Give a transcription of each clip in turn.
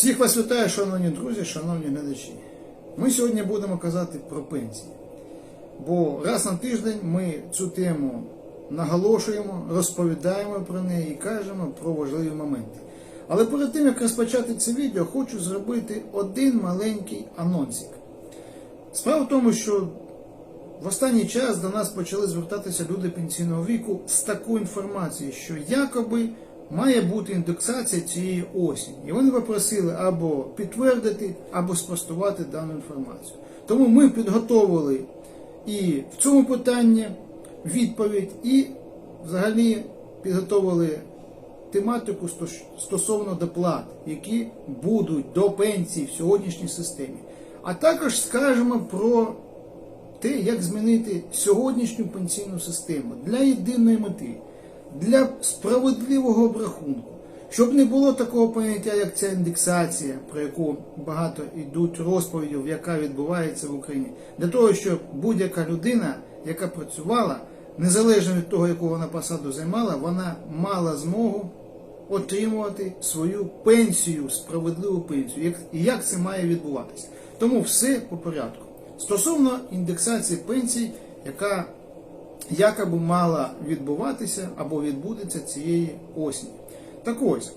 Всіх вас вітаю, шановні друзі, шановні глядачі. Ми сьогодні будемо казати про пенсії. Бо раз на тиждень ми цю тему наголошуємо, розповідаємо про неї і кажемо про важливі моменти. Але перед тим, як розпочати це відео, хочу зробити один маленький анонсик. Справа в тому, що в останній час до нас почали звертатися люди пенсійного віку з такою інформацією, що якоби має бути індексація цієї осені. І вони попросили або підтвердити, або спростувати дану інформацію. Тому ми підготовили і в цьому питанні відповідь, і взагалі підготовили тематику стосовно доплат, які будуть до пенсії в сьогоднішній системі. А також скажемо про те, як змінити сьогоднішню пенсійну систему для єдиної мети, для справедливого обрахунку, щоб не було такого поняття, як ця індексація, про яку багато йдуть розповідів, яка відбувається в Україні, для того, щоб будь-яка людина, яка працювала, незалежно від того, яку вона посаду займала, вона мала змогу отримувати свою пенсію, справедливу пенсію. І як це має відбуватися? Тому все по порядку. Стосовно індексації пенсій, яка якоби мала відбуватися або відбудеться цієї осені. Так ось,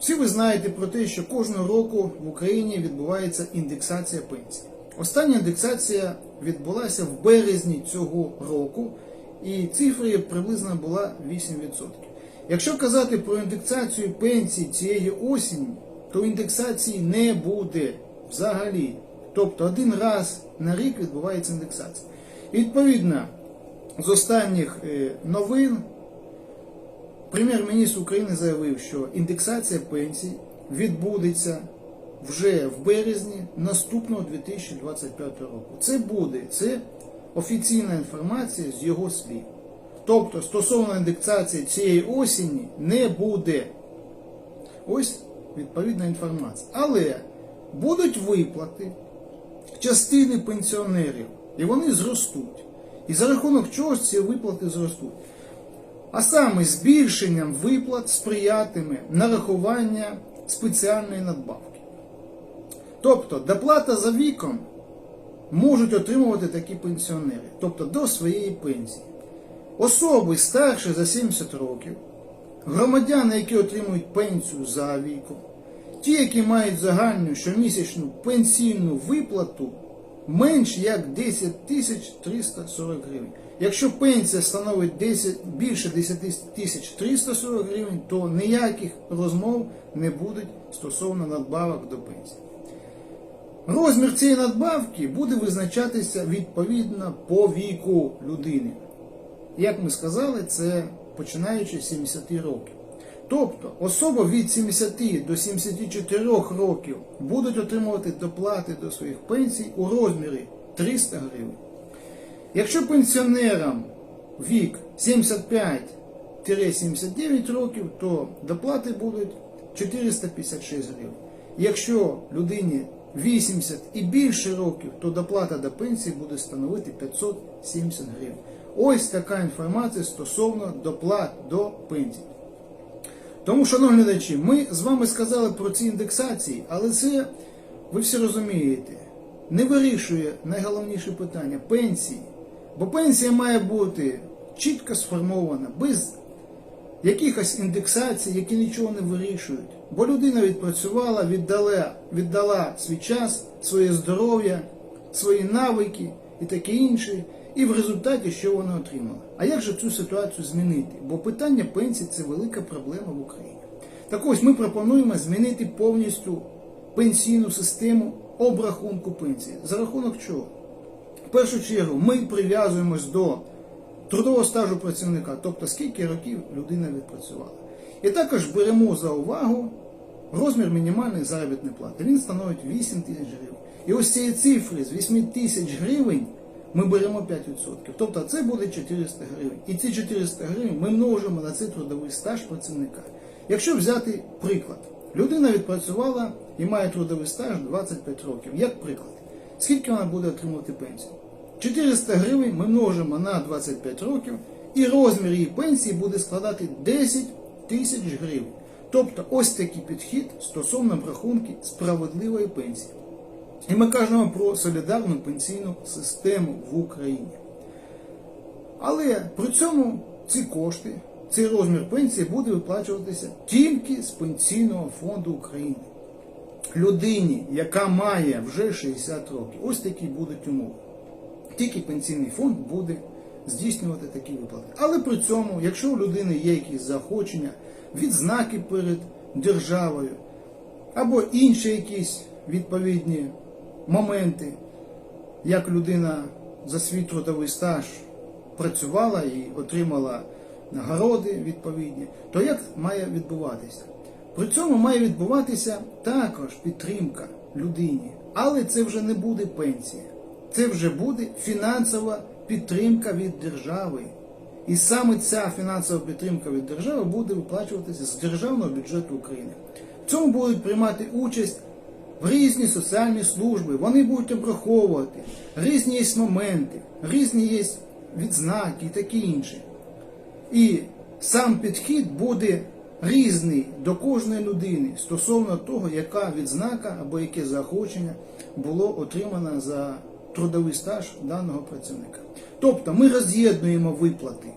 всі ви знаєте про те, що кожного року в Україні відбувається індексація пенсій. Остання індексація відбулася в березні цього року, і цифра приблизно була 8%. Якщо казати про індексацію пенсій цієї осені, то індексації не буде взагалі. Тобто один раз на рік відбувається індексація. І відповідно, з останніх е, новин прем'єр-міністр України заявив, що індексація пенсій відбудеться вже в березні наступного 2025 року. Це буде, це офіційна інформація з його слів. Тобто, стосовно індексації цієї осені не буде. Ось відповідна інформація. Але будуть виплати частини пенсіонерів, і вони зростуть. І за рахунок чого ці виплати зростуть? А саме збільшенням виплат сприятиме нарахування спеціальної надбавки. Тобто доплата за віком можуть отримувати такі пенсіонери, тобто до своєї пенсії. Особи старше за 70 років, громадяни, які отримують пенсію за віком, ті, які мають загальну щомісячну пенсійну виплату менш як 10 тисяч 340 гривень. Якщо пенсія становить 10, більше 10 тисяч 340 гривень, то ніяких розмов не будуть стосовно надбавок до пенсії. Розмір цієї надбавки буде визначатися відповідно по віку людини. Як ми сказали, це починаючи з 70 років. Тобто особа від 70 до 74 років будуть отримувати доплати до своїх пенсій у розмірі 300 гривень. Якщо пенсіонерам вік 75-79 років, то доплати будуть 456 гривень. Якщо людині 80 і більше років, то доплата до пенсії буде становити 570 гривень. Ось така інформація стосовно доплат до пенсії. Тому, шановні глядачі, ми з вами сказали про ці індексації, але це, ви всі розумієте, не вирішує найголовніше питання пенсії. Бо пенсія має бути чітко сформована, без якихось індексацій, які нічого не вирішують. Бо людина відпрацювала, віддала, віддала свій час, своє здоров'я, свої навики і таке інше. І в результаті що вона отримала? А як же цю ситуацію змінити? Бо питання пенсії це велика проблема в Україні. Так ось ми пропонуємо змінити повністю пенсійну систему обрахунку пенсії. За рахунок чого? В першу чергу ми прив'язуємось до трудового стажу працівника, тобто скільки років людина відпрацювала. І також беремо за увагу розмір мінімальної заробітної плати. Він становить 8 тисяч гривень. І ось цієї цифри з 8 тисяч гривень ми беремо 5%. Тобто це буде 400 гривень. І ці 400 гривень ми множимо на цей трудовий стаж працівника. Якщо взяти приклад, людина відпрацювала і має трудовий стаж 25 років. Як приклад, скільки вона буде отримувати пенсію? 400 гривень ми множимо на 25 років, і розмір її пенсії буде складати 10 тисяч гривень. Тобто ось такий підхід стосовно обрахунки справедливої пенсії. І ми кажемо про солідарну пенсійну систему в Україні. Але при цьому ці кошти, цей розмір пенсії буде виплачуватися тільки з Пенсійного фонду України. Людині, яка має вже 60 років, ось такі будуть умови. Тільки пенсійний фонд буде здійснювати такі виплати. Але при цьому, якщо у людини є якісь заохочення, відзнаки перед державою, або інші якісь відповідні моменти, як людина за свій трудовий стаж працювала і отримала нагороди відповідні, то як має відбуватися? При цьому має відбуватися також підтримка людині, але це вже не буде пенсія, це вже буде фінансова підтримка від держави. І саме ця фінансова підтримка від держави буде виплачуватися з державного бюджету України. В цьому будуть приймати участь в різні соціальні служби, вони будуть обраховувати різні є моменти, різні є відзнаки і таке інше. І сам підхід буде різний до кожної людини стосовно того, яка відзнака або яке заохочення було отримано за трудовий стаж даного працівника. Тобто ми роз'єднуємо виплати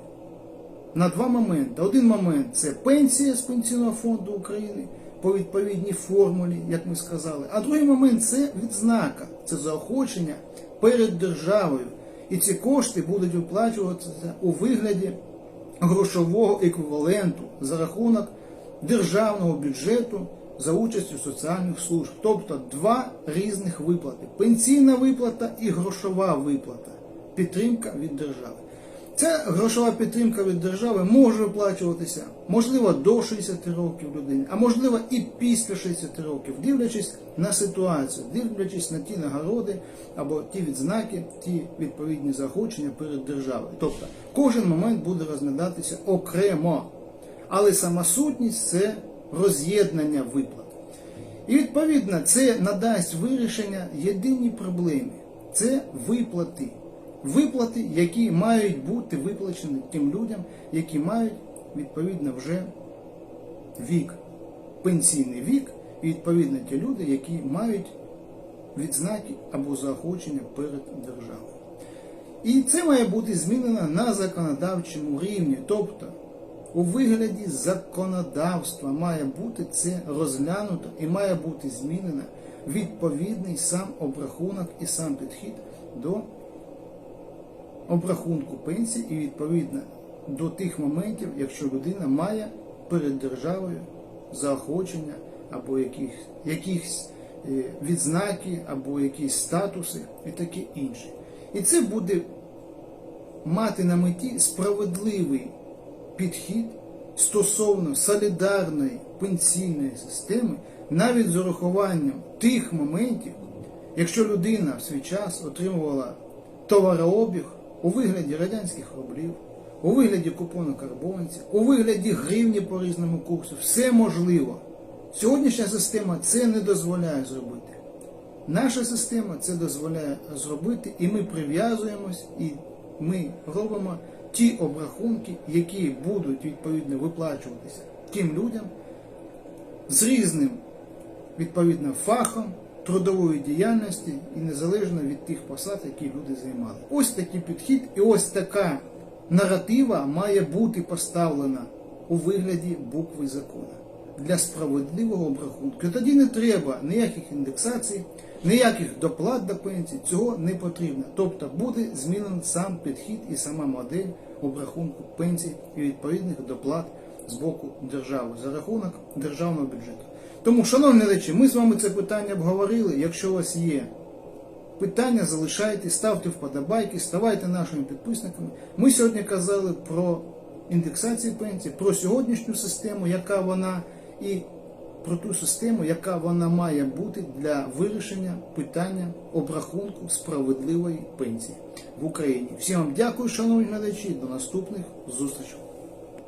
на два моменти. Один момент це пенсія з Пенсійного фонду України по відповідній формулі, як ми сказали. А другий момент це відзнака, це заохочення перед державою. І ці кошти будуть виплачуватися у вигляді грошового еквіваленту за рахунок державного бюджету за участю соціальних служб. Тобто два різних виплати: пенсійна виплата і грошова виплата, підтримка від держави. Ця грошова підтримка від держави може виплачуватися, можливо, до 60 років людині, а можливо і після 60 років, дивлячись на ситуацію, дивлячись на ті нагороди або ті відзнаки, ті відповідні заохочення перед державою. Тобто кожен момент буде розглядатися окремо. Але сама сутність це роз'єднання виплат. І відповідно це надасть вирішення єдиній проблемі це виплати. Виплати, які мають бути виплачені тим людям, які мають відповідно вже вік, пенсійний вік, і відповідно ті люди, які мають відзнаки або заохочення перед державою. І це має бути змінено на законодавчому рівні. Тобто у вигляді законодавства має бути це розглянуто і має бути змінено відповідний сам обрахунок і сам підхід до обрахунку пенсії і відповідно до тих моментів, якщо людина має перед державою заохочення або якісь е, відзнаки, або якісь статуси і таке інше. І це буде мати на меті справедливий підхід стосовно солідарної пенсійної системи, навіть з урахуванням тих моментів, якщо людина в свій час отримувала товарообіг у вигляді радянських рублів, у вигляді купону карбонців, у вигляді гривні по різному курсу, все можливо. Сьогоднішня система це не дозволяє зробити. Наша система це дозволяє зробити, і ми прив'язуємось, і ми робимо ті обрахунки, які будуть відповідно виплачуватися тим людям з різним відповідно фахом трудової діяльності і незалежно від тих посад, які люди займали. Ось такий підхід і ось така наратива має бути поставлена у вигляді букви закону для справедливого обрахунку. Тоді не треба ніяких індексацій, ніяких доплат до пенсії, цього не потрібно. Тобто буде змінений сам підхід і сама модель обрахунку пенсій і відповідних доплат з боку держави за рахунок державного бюджету. Тому, шановні глядачі, ми з вами це питання обговорили. Якщо у вас є питання, залишайте, ставте вподобайки, ставайте нашими підписниками. Ми сьогодні казали про індексацію пенсії, про сьогоднішню систему, яка вона, і про ту систему, яка вона має бути для вирішення питання обрахунку справедливої пенсії в Україні. Всім вам дякую, шановні глядачі, до наступних зустрічей.